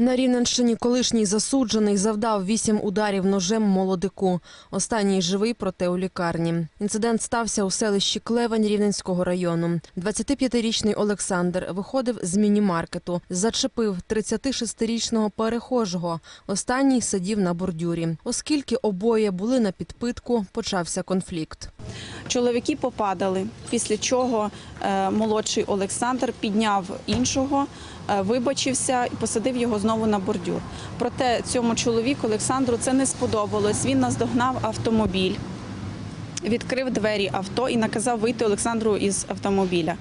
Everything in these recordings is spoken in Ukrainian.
На Рівненщині колишній засуджений завдав вісім ударів ножем молодику. Останній живий, проте у лікарні. Інцидент стався у селищі Клевень Рівненського району. 25-річний Олександр виходив з міні-маркету, зачепив 36-річного перехожого. Останній сидів на бордюрі. Оскільки обоє були на підпитку, почався конфлікт. Чоловіки попадали, після чого е, молодший Олександр підняв іншого, е, вибачився і посадив його знову на бордюр. Проте цьому чоловіку Олександру це не сподобалось. Він наздогнав автомобіль, відкрив двері авто і наказав вийти Олександру із автомобіля.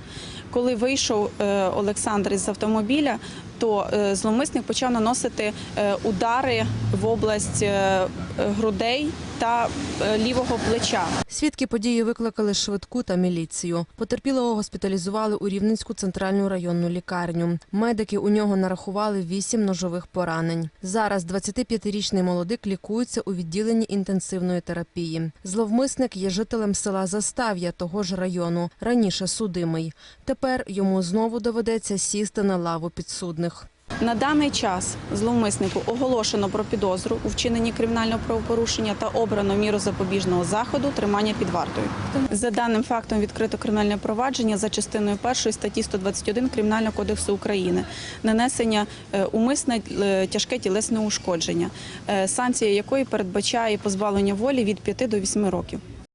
Коли вийшов е, Олександр із автомобіля, то е, зловмисник почав наносити е, удари в область е, грудей та лівого плеча. Свідки події викликали швидку та міліцію. Потерпілого госпіталізували у Рівненську центральну районну лікарню. Медики у нього нарахували вісім ножових поранень. Зараз 25-річний молодик лікується у відділенні інтенсивної терапії. Зловмисник є жителем села Застав'я того ж району, раніше судимий. Тепер йому знову доведеться сісти на лаву підсудних. На даний час зловмиснику оголошено про підозру у вчиненні кримінального правопорушення та обрано міру запобіжного заходу тримання під вартою. За даним фактом відкрито кримінальне провадження за частиною першої статті 121 Кримінального кодексу України, нанесення е, умисне е, тяжке тілесне ушкодження, е, санкція якої передбачає позбавлення волі від 5 до 8 років.